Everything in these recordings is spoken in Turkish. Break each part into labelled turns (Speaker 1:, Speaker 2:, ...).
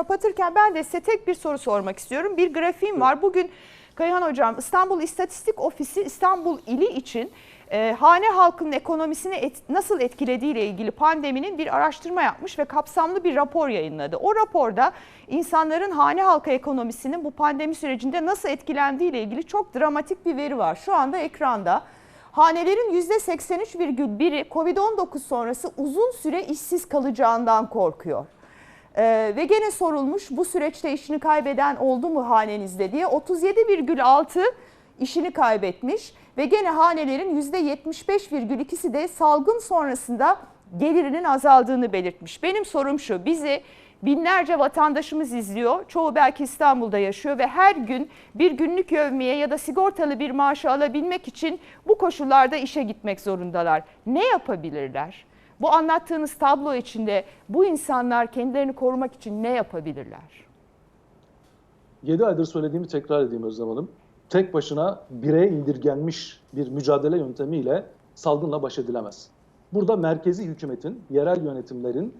Speaker 1: kapatırken ben de size tek bir soru sormak istiyorum. Bir grafiğim var. Bugün Kayhan Hocam İstanbul İstatistik Ofisi İstanbul ili için e, hane halkının ekonomisini et- nasıl etkilediği ile ilgili pandeminin bir araştırma yapmış ve kapsamlı bir rapor yayınladı. O raporda insanların hane halkı ekonomisinin bu pandemi sürecinde nasıl etkilendiği ile ilgili çok dramatik bir veri var. Şu anda ekranda. Hanelerin %83,1'i Covid-19 sonrası uzun süre işsiz kalacağından korkuyor. Ee, ve gene sorulmuş bu süreçte işini kaybeden oldu mu hanenizde diye 37,6 işini kaybetmiş ve gene hanelerin %75,2'si de salgın sonrasında gelirinin azaldığını belirtmiş. Benim sorum şu bizi binlerce vatandaşımız izliyor. Çoğu belki İstanbul'da yaşıyor ve her gün bir günlük yövmiye ya da sigortalı bir maaşı alabilmek için bu koşullarda işe gitmek zorundalar. Ne yapabilirler? Bu anlattığınız tablo içinde bu insanlar kendilerini korumak için ne yapabilirler?
Speaker 2: 7 aydır söylediğimi tekrar edeyim Özlem Hanım. Tek başına bireye indirgenmiş bir mücadele yöntemiyle salgınla baş edilemez. Burada merkezi hükümetin, yerel yönetimlerin,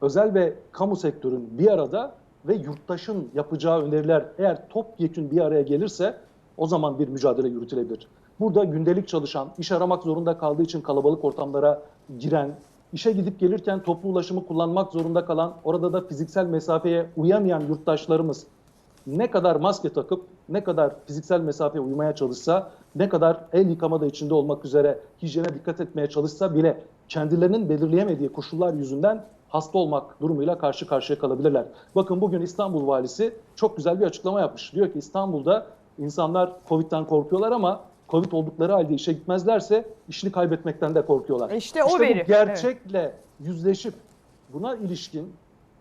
Speaker 2: özel ve kamu sektörün bir arada ve yurttaşın yapacağı öneriler eğer topyekün bir araya gelirse o zaman bir mücadele yürütülebilir. Burada gündelik çalışan, iş aramak zorunda kaldığı için kalabalık ortamlara giren, işe gidip gelirken toplu ulaşımı kullanmak zorunda kalan, orada da fiziksel mesafeye uyamayan yurttaşlarımız ne kadar maske takıp ne kadar fiziksel mesafeye uymaya çalışsa, ne kadar el yıkamada içinde olmak üzere hijyene dikkat etmeye çalışsa bile kendilerinin belirleyemediği koşullar yüzünden hasta olmak durumuyla karşı karşıya kalabilirler. Bakın bugün İstanbul valisi çok güzel bir açıklama yapmış. Diyor ki İstanbul'da insanlar Covid'den korkuyorlar ama Covid oldukları halde işe gitmezlerse işini kaybetmekten de korkuyorlar.
Speaker 1: İşte o
Speaker 2: bu
Speaker 1: veri,
Speaker 2: gerçekle yüzleşip buna ilişkin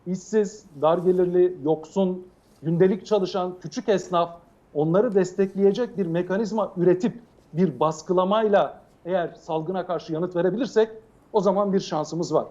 Speaker 2: işsiz, dar gelirli, yoksun, gündelik çalışan küçük esnaf onları destekleyecek bir mekanizma üretip bir baskılamayla eğer salgına karşı yanıt verebilirsek o zaman bir şansımız var.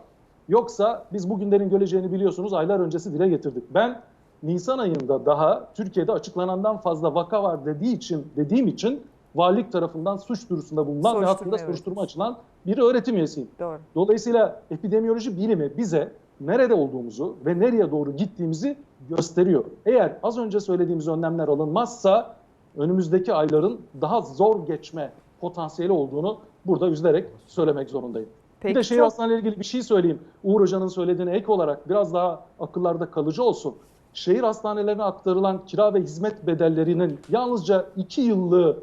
Speaker 2: Yoksa biz bu günlerin geleceğini biliyorsunuz aylar öncesi dile getirdik. Ben Nisan ayında daha Türkiye'de açıklanandan fazla vaka var dediği için dediğim için valilik tarafından suç duyurusunda bulunan ve
Speaker 1: Soruşturma,
Speaker 2: hakkında
Speaker 1: evet.
Speaker 2: soruşturma açılan bir öğretim üyesiyim.
Speaker 1: Doğru.
Speaker 2: Dolayısıyla epidemiyoloji bilimi bize nerede olduğumuzu ve nereye doğru gittiğimizi gösteriyor. Eğer az önce söylediğimiz önlemler alınmazsa önümüzdeki ayların daha zor geçme potansiyeli olduğunu burada üzülerek söylemek zorundayım.
Speaker 1: Peki,
Speaker 2: bir de şehir
Speaker 1: çok-
Speaker 2: hastaneleri ilgili bir şey söyleyeyim. Uğur Hoca'nın söylediğine ek olarak biraz daha akıllarda kalıcı olsun. Şehir hastanelerine aktarılan kira ve hizmet bedellerinin yalnızca 2 yıllığı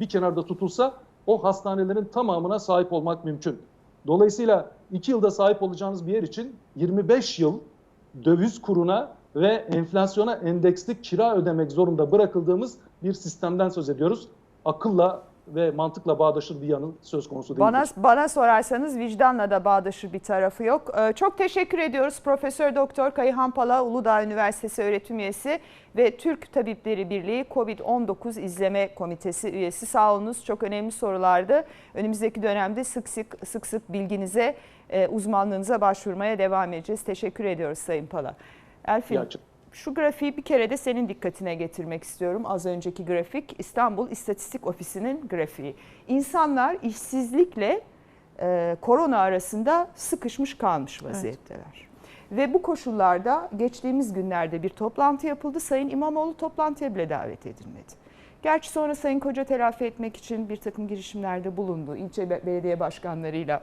Speaker 2: bir kenarda tutulsa o hastanelerin tamamına sahip olmak mümkün. Dolayısıyla 2 yılda sahip olacağınız bir yer için 25 yıl döviz kuruna ve enflasyona endeksli kira ödemek zorunda bırakıldığımız bir sistemden söz ediyoruz. Akılla ve mantıkla bağdaşır bir yanı söz konusu değil.
Speaker 1: Bana bana sorarsanız vicdanla da bağdaşır bir tarafı yok. Ee, Çok teşekkür ediyoruz Profesör Doktor Kayıhan Pala Uludağ Üniversitesi öğretim üyesi ve Türk Tabipleri Birliği Covid-19 İzleme Komitesi üyesi. Sağ olunuz. Çok önemli sorulardı. Önümüzdeki dönemde sık sık sık sık bilginize, e, uzmanlığınıza başvurmaya devam edeceğiz. Teşekkür ediyoruz Sayın Pala. Elfin,
Speaker 2: İyi
Speaker 1: şu grafiği bir kere de senin dikkatine getirmek istiyorum. Az önceki grafik İstanbul İstatistik Ofisi'nin grafiği. İnsanlar işsizlikle e, korona arasında sıkışmış kalmış vaziyetteler. Ve bu koşullarda geçtiğimiz günlerde bir toplantı yapıldı. Sayın İmamoğlu toplantıya bile davet edilmedi. Gerçi sonra Sayın Koca telafi etmek için bir takım girişimlerde bulundu. İlçe be- belediye başkanlarıyla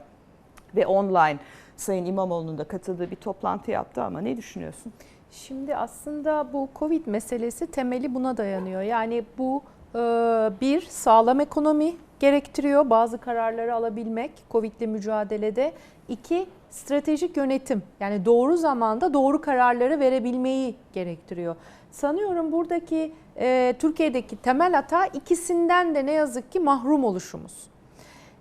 Speaker 1: ve online Sayın İmamoğlu'nun da katıldığı bir toplantı yaptı ama ne düşünüyorsun?
Speaker 3: Şimdi aslında bu Covid meselesi temeli buna dayanıyor. Yani bu e, bir sağlam ekonomi gerektiriyor bazı kararları alabilmek Covid'le mücadelede. İki stratejik yönetim yani doğru zamanda doğru kararları verebilmeyi gerektiriyor. Sanıyorum buradaki e, Türkiye'deki temel hata ikisinden de ne yazık ki mahrum oluşumuz.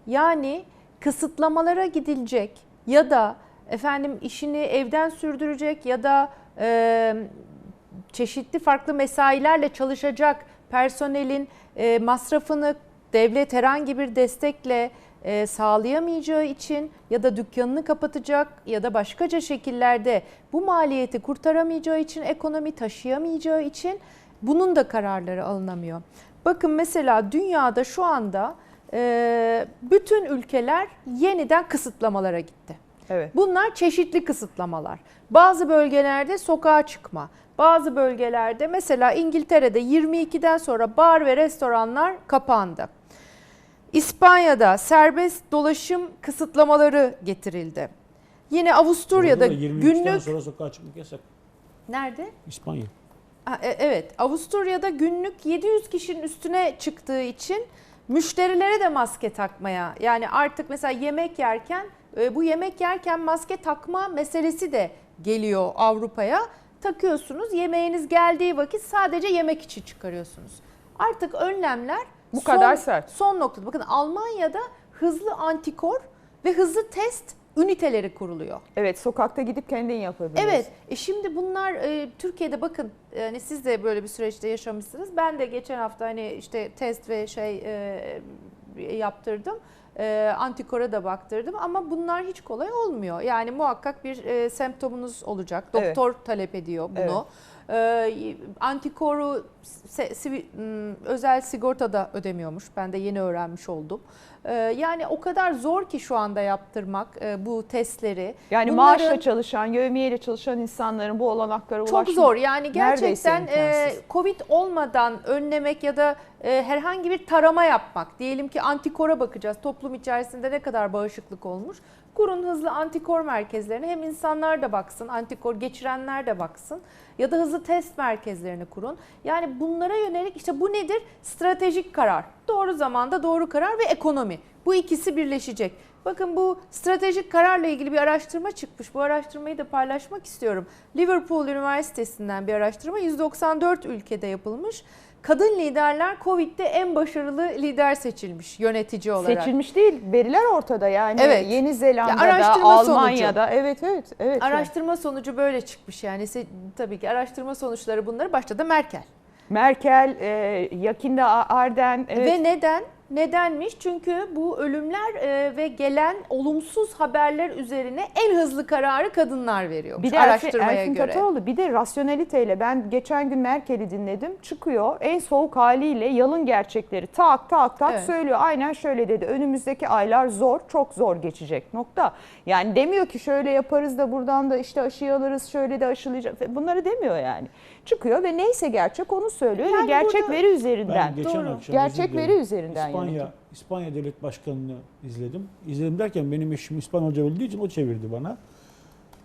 Speaker 3: Yani kısıtlamalara gidilecek ya da efendim işini evden sürdürecek ya da e, çeşitli farklı mesailerle çalışacak personelin e, masrafını devlet herhangi bir destekle e, sağlayamayacağı için ya da dükkanını kapatacak ya da başkaca şekillerde bu maliyeti kurtaramayacağı için ekonomi taşıyamayacağı için bunun da kararları alınamıyor. Bakın mesela dünyada şu anda e, bütün ülkeler yeniden kısıtlamalara gitti.
Speaker 1: Evet.
Speaker 3: Bunlar çeşitli kısıtlamalar. Bazı bölgelerde sokağa çıkma, bazı bölgelerde mesela İngiltere'de 22'den sonra bar ve restoranlar kapandı. İspanya'da serbest dolaşım kısıtlamaları getirildi. Yine Avusturya'da
Speaker 4: Orada da 23'ten
Speaker 3: günlük
Speaker 4: sonra sokağa çıkmak yasak.
Speaker 3: nerede?
Speaker 4: İspanya.
Speaker 3: Ha, e- Evet, Avusturya'da günlük 700 kişinin üstüne çıktığı için müşterilere de maske takmaya yani artık mesela yemek yerken bu yemek yerken maske takma meselesi de geliyor Avrupa'ya. Takıyorsunuz yemeğiniz geldiği vakit sadece yemek için çıkarıyorsunuz. Artık önlemler
Speaker 1: Bu kadar sert.
Speaker 3: Son noktada. Bakın Almanya'da hızlı antikor ve hızlı test üniteleri kuruluyor.
Speaker 1: Evet sokakta gidip kendin yapabilirsin.
Speaker 3: Evet. E şimdi bunlar e, Türkiye'de bakın yani siz de böyle bir süreçte yaşamışsınız. Ben de geçen hafta hani işte test ve şey e, yaptırdım. E, antikora da baktırdım ama bunlar hiç kolay olmuyor. Yani muhakkak bir e, semptomunuz olacak.
Speaker 1: Evet.
Speaker 3: Doktor talep ediyor bunu. E, antikoru se- sivi- m, özel sigorta da ödemiyormuş. Ben de yeni öğrenmiş oldum. E, yani o kadar zor ki şu anda yaptırmak e, bu testleri.
Speaker 1: Yani
Speaker 3: Bunların-
Speaker 1: maaşla çalışan, yövmiyeyle çalışan insanların bu olanaklara
Speaker 3: çok
Speaker 1: ulaşmak
Speaker 3: zor yani gerçekten e. Covid olmadan önlemek ya da e, herhangi bir tarama yapmak. Diyelim ki antikora bakacağız. Toplum içerisinde ne kadar bağışıklık olmuş. Kurun hızlı antikor merkezlerine hem insanlar da baksın, antikor geçirenler de baksın ya da hızlı test merkezlerini kurun. Yani bunlara yönelik işte bu nedir? Stratejik karar. Doğru zamanda doğru karar ve ekonomi. Bu ikisi birleşecek. Bakın bu stratejik kararla ilgili bir araştırma çıkmış. Bu araştırmayı da paylaşmak istiyorum. Liverpool Üniversitesi'nden bir araştırma 194 ülkede yapılmış. Kadın liderler Covid'de en başarılı lider seçilmiş yönetici olarak.
Speaker 1: Seçilmiş değil, veriler ortada yani.
Speaker 3: Evet.
Speaker 1: Yeni Zelanda'da,
Speaker 3: Ya araştırma sonucu.
Speaker 1: Almanya'da. Evet, evet, evet.
Speaker 3: Araştırma sonucu böyle çıkmış yani tabii ki araştırma sonuçları bunları başta da Merkel.
Speaker 1: Merkel, e, Yakinda Arden, evet.
Speaker 3: Ve neden? Nedenmiş? Çünkü bu ölümler e, ve gelen olumsuz haberler üzerine en hızlı kararı kadınlar veriyormuş
Speaker 1: Bir de
Speaker 3: araştırmaya
Speaker 1: Erfin
Speaker 3: göre.
Speaker 1: Tatoğlu bir de rasyoneliteyle ben geçen gün Merkel'i dinledim. Çıkıyor en soğuk haliyle yalın gerçekleri tak tak tak
Speaker 3: Evet.
Speaker 1: söylüyor. Aynen şöyle dedi. Önümüzdeki aylar zor, çok zor geçecek nokta. Yani demiyor ki şöyle yaparız da buradan da işte aşıyı alırız, şöyle de aşılayacağız. Bunları demiyor yani. Çıkıyor ve neyse gerçek onu söylüyor
Speaker 3: Yani
Speaker 1: ve gerçek
Speaker 3: burada-
Speaker 1: veri üzerinden.
Speaker 4: Ben geçen
Speaker 1: Doğru.
Speaker 4: akşam
Speaker 1: gerçek veri üzerinden
Speaker 4: İspanya,
Speaker 1: yönetiyor.
Speaker 4: İspanya Devlet Başkanı'nı izledim. İzledim derken benim eşim İspanyolca bildiği için o çevirdi bana.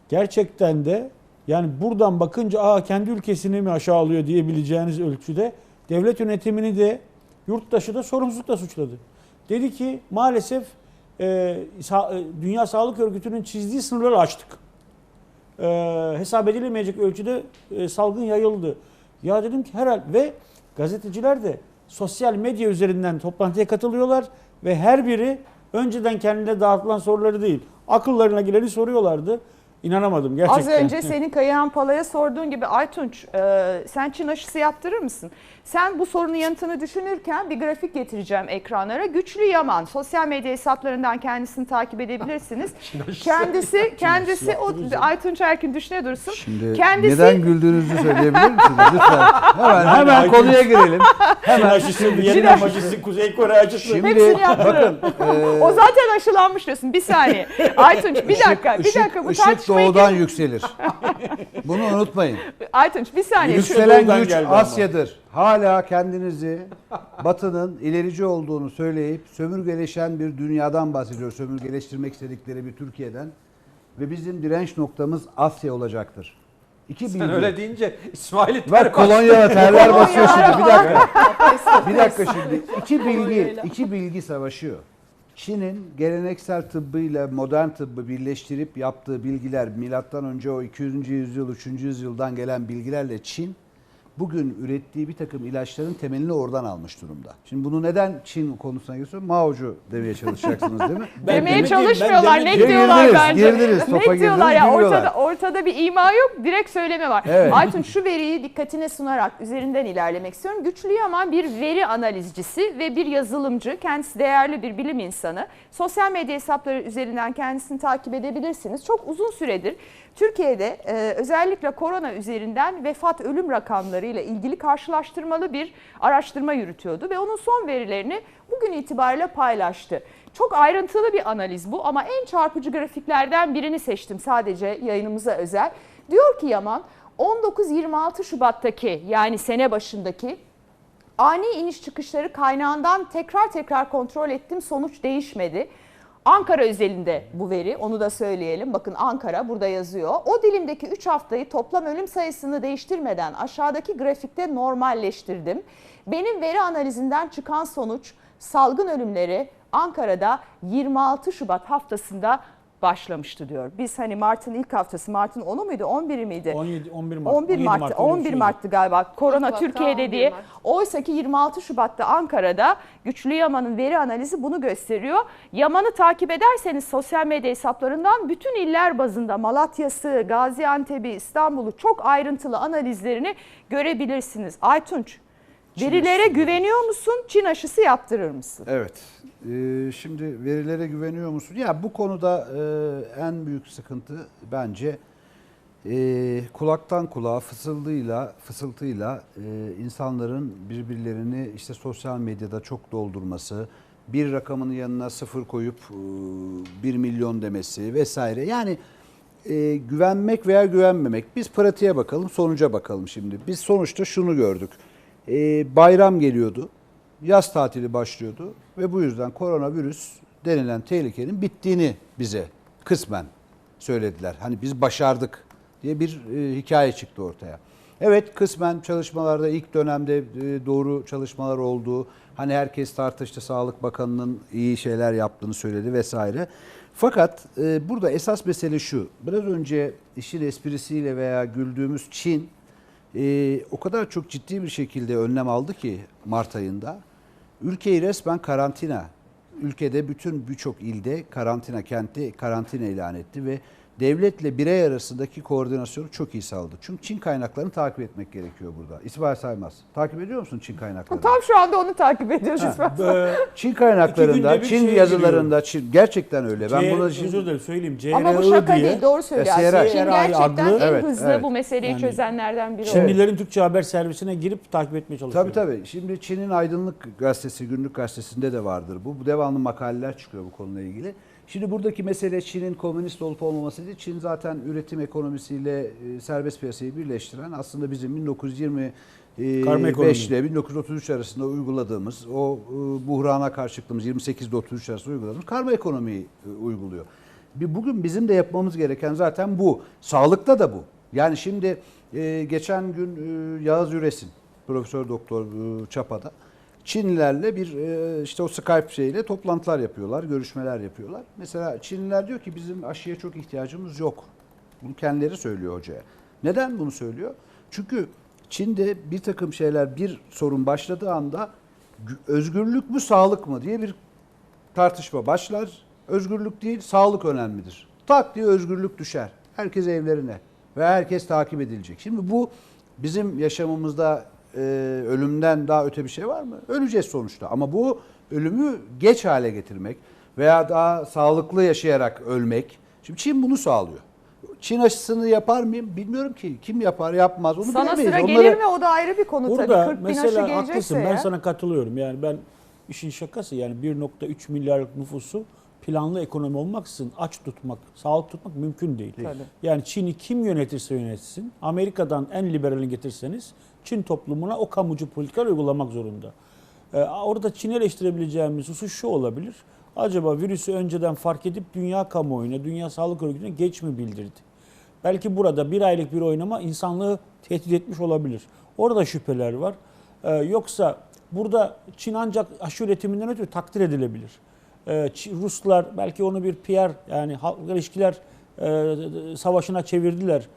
Speaker 4: Gerçekten de yani buradan bakınca aa kendi ülkesini mi aşağılıyor diyebileceğiniz ölçüde devlet yönetimini de yurttaşı da sorumsuzlukla suçladı. Dedi ki maalesef e, e, Dünya Sağlık Örgütü'nün çizdiği sınırları aştık. E, hesap edilemeyecek ölçüde e, salgın yayıldı. Ya dedim ki herhal ve gazeteciler de sosyal medya üzerinden toplantıya katılıyorlar ve her biri önceden kendine dağıtılan soruları değil, akıllarına geleni soruyorlardı. İnanamadım gerçekten.
Speaker 1: Az önce senin Kayahan Pala'ya sorduğun gibi Aytunç e, sen Çin aşısı yaptırır mısın? Sen bu sorunun yanıtını düşünürken bir grafik getireceğim ekranlara. Güçlü Yaman sosyal medya hesaplarından kendisini takip edebilirsiniz. kendisi kendisi o. Aytunç Erkin düşüne dursun.
Speaker 5: Şimdi
Speaker 1: Kendisi-
Speaker 5: neden güldüğünüzü söyleyebilir misiniz lütfen? Hemen hemen konuya girelim.
Speaker 4: Çin aşısı, Vietnam aşısı, Kuzey Kore aşısı.
Speaker 5: Şimdi
Speaker 1: Hepsini yaptırın.
Speaker 5: bakın e,
Speaker 1: O zaten aşılanmış diyorsun. Bir saniye. Aytunç bir dakika, bir
Speaker 5: ışık,
Speaker 1: dakika bu
Speaker 5: ışık
Speaker 1: tartışmayı
Speaker 5: doğudan yükselir. Bunu unutmayın.
Speaker 1: Aytunç bir saniye.
Speaker 5: Yükselen güç. Asya'dır. Hala kendinizi Batı'nın ilerici olduğunu söyleyip sömürgeleşen bir dünyadan bahsediyor. Sömürgeleştirmek istedikleri bir Türkiye'den. Ve bizim direnç noktamız Asya olacaktır. İki
Speaker 6: Sen
Speaker 5: bilgi.
Speaker 6: öyle deyince İsmail'i ter
Speaker 5: Bak
Speaker 6: bastı.
Speaker 5: kolonya terler basıyor şimdi. Bir dakika. bir dakika şimdi. İki bilgi, iki bilgi savaşıyor. Çin'in geleneksel tıbbıyla modern tıbbı birleştirip yaptığı bilgiler milattan önce o 200. yüzyıl, 3. yüzyıldan gelen bilgilerle Çin bugün ürettiği bir takım ilaçların temelini oradan almış durumda. Şimdi bunu neden Çin konusuna giriyorsun? Mao'cu demeye çalışacaksınız değil mi?
Speaker 4: Ben
Speaker 1: Demeye
Speaker 4: demek ben
Speaker 1: çalışmıyorlar.
Speaker 4: demek
Speaker 1: Ne diyorlar
Speaker 5: Girdiniz,
Speaker 1: bence?
Speaker 5: girdiniz, topa
Speaker 1: ne diyorlar
Speaker 5: girdiniz,
Speaker 1: ya
Speaker 5: giriyorlar.
Speaker 1: ortada ortada bir ima yok. Direkt söyleme var.
Speaker 5: Evet.
Speaker 1: Aytun şu veriyi dikkatine sunarak üzerinden ilerlemek istiyorum. Güçlü Yaman bir veri analizcisi ve bir yazılımcı. Kendisi değerli bir bilim insanı. Sosyal medya hesapları üzerinden kendisini takip edebilirsiniz. Çok uzun süredir Türkiye'de e, özellikle korona üzerinden vefat ölüm rakamlarıyla ilgili karşılaştırmalı bir araştırma yürütüyordu ve onun son verilerini bugün itibariyle paylaştı. Çok ayrıntılı bir analiz bu ama en çarpıcı grafiklerden birini seçtim sadece yayınımıza özel. Diyor ki Yaman 19-26 Şubat'taki yani sene başındaki ani iniş çıkışları kaynağından tekrar tekrar kontrol ettim sonuç değişmedi. Ankara özelinde bu veri onu da söyleyelim. Bakın Ankara burada yazıyor. O dilimdeki 3 haftayı toplam ölüm sayısını değiştirmeden aşağıdaki grafikte normalleştirdim. Benim veri analizinden çıkan sonuç salgın ölümleri Ankara'da 26 Şubat haftasında başlamıştı diyor. Biz hani Mart'ın ilk haftası, Mart'ın 10'u muydu, 11'i miydi?
Speaker 4: 17 11 Mart.
Speaker 1: 11
Speaker 4: 17
Speaker 1: Mart'ta
Speaker 4: Mart, bir
Speaker 1: 11
Speaker 4: şeydi.
Speaker 1: Mart'tı galiba korona
Speaker 3: Hatta
Speaker 1: Türkiye'de
Speaker 3: 11
Speaker 1: diye.
Speaker 3: Mart.
Speaker 1: Oysa ki 26 Şubat'ta Ankara'da Güçlü Yaman'ın veri analizi bunu gösteriyor. Yaman'ı takip ederseniz sosyal medya hesaplarından bütün iller bazında Malatya'sı, Gaziantep'i, İstanbul'u çok ayrıntılı analizlerini görebilirsiniz. Aytunç, verilere güveniyor musun? Çin aşısı yaptırır mısın?
Speaker 5: Evet. Ee, şimdi verilere güveniyor musun? Ya bu konuda e, en büyük sıkıntı bence e, kulaktan kulağa fısıldıyla fısıltıyla e, insanların birbirlerini işte sosyal medyada çok doldurması, bir rakamının yanına sıfır koyup e, 1 milyon demesi vesaire. Yani e, güvenmek veya güvenmemek. Biz pratiğe bakalım, sonuca bakalım şimdi. Biz sonuçta şunu gördük. E, bayram geliyordu. Yaz tatili başlıyordu ve bu yüzden koronavirüs denilen tehlikenin bittiğini bize kısmen söylediler. Hani biz başardık diye bir e, hikaye çıktı ortaya. Evet kısmen çalışmalarda ilk dönemde e, doğru çalışmalar oldu. Hani herkes tartıştı Sağlık Bakanı'nın iyi şeyler yaptığını söyledi vesaire. Fakat e, burada esas mesele şu. Biraz önce işin esprisiyle veya güldüğümüz Çin e, o kadar çok ciddi bir şekilde önlem aldı ki Mart ayında. Ülkeyi resmen karantina. Ülkede bütün birçok ilde karantina kenti karantina ilan etti ve devletle birey arasındaki koordinasyonu çok iyi sağladı. Çünkü Çin kaynaklarını takip etmek gerekiyor burada. İsmail Saymaz. Takip ediyor musun Çin kaynaklarını?
Speaker 1: Tam şu anda onu takip ediyoruz.
Speaker 4: Ee,
Speaker 5: Çin
Speaker 4: İki
Speaker 5: kaynaklarında, Çin
Speaker 4: şeye
Speaker 5: yazılarında, Çin gerçekten öyle. Ben
Speaker 4: C-
Speaker 5: buna
Speaker 4: özür dilerim söyleyeyim. CRI
Speaker 1: Ama bu şaka
Speaker 4: diye
Speaker 1: değil doğru söylüyor.
Speaker 5: SRI.
Speaker 1: aslında. Çin gerçekten
Speaker 4: adlı-
Speaker 1: en
Speaker 5: Evet,
Speaker 1: hızlı
Speaker 5: evet.
Speaker 1: bu meseleyi
Speaker 4: Yani
Speaker 1: çözenlerden biri.
Speaker 4: Çinlilerin Türkçe haber servisine girip takip etmeye çalışıyor.
Speaker 5: Tabii tabii. Şimdi Çin'in Aydınlık Gazetesi, Günlük Gazetesi'nde de vardır bu. Bu devamlı makaleler çıkıyor bu konuyla ilgili. Şimdi buradaki mesele Çin'in komünist olup olmaması değil. Çin zaten üretim ekonomisiyle e, serbest piyasayı birleştiren aslında bizim 1920
Speaker 4: Karma ekonomi.
Speaker 5: 5 ile 1933 arasında uyguladığımız o e, buhrana karşı çıktığımız 28 ile 33 arasında uyguladığımız karma ekonomiyi e, uyguluyor. Bir bugün bizim de yapmamız gereken zaten bu. Sağlıkta da bu. Yani şimdi e, geçen gün e, Yağız Üresin, Profesör Doktor e, Çapa'da Çinlilerle bir e, işte o Skype şeyle toplantılar yapıyorlar, görüşmeler yapıyorlar. Mesela Çinliler diyor ki bizim aşıya çok ihtiyacımız yok. Bunu kendileri söylüyor hocaya. Neden bunu söylüyor? Çünkü Çin'de bir takım şeyler bir sorun başladığı anda gü- özgürlük mü sağlık mı diye bir tartışma başlar. Özgürlük değil, sağlık önemlidir. Tak diye özgürlük düşer. Herkes evlerine ve herkes takip edilecek. Şimdi bu bizim yaşamımızda e, ölümden daha öte bir şey var mı? Öleceğiz sonuçta. Ama bu ölümü geç hale getirmek veya daha sağlıklı yaşayarak ölmek. Şimdi Çin bunu sağlıyor. Çin aşısını yapar mıyım? Bilmiyorum ki. Kim yapar, yapmaz. Onu
Speaker 1: Sana
Speaker 5: bilemeyiz.
Speaker 1: sıra
Speaker 5: Onları-
Speaker 1: gelir mi o da ayrı bir konu
Speaker 4: Burada
Speaker 1: tabii. 40 bin aşı gelecekse
Speaker 4: haklısın ben
Speaker 1: ya.
Speaker 4: sana katılıyorum. Yani ben işin şakası yani 1.3 milyarlık nüfusu planlı ekonomi olmaksızın aç tutmak, sağlık tutmak mümkün değil.
Speaker 1: Tabii.
Speaker 4: Yani Çin'i kim yönetirse yönetsin, Amerika'dan en liberalini getirseniz Çin toplumuna o kamucu politikalar uygulamak zorunda. Ee, orada Çin'i eleştirebileceğimiz husus şu olabilir. Acaba virüsü önceden fark edip dünya kamuoyuna, dünya sağlık örgütüne geç mi bildirdi? Belki burada bir aylık bir oynama insanlığı tehdit etmiş olabilir. Orada şüpheler var. Ee, yoksa burada Çin ancak aşı üretiminden ötürü takdir edilebilir. Ee, Ruslar belki onu bir PR yani halk ilişkiler e, savaşına çevirdiler.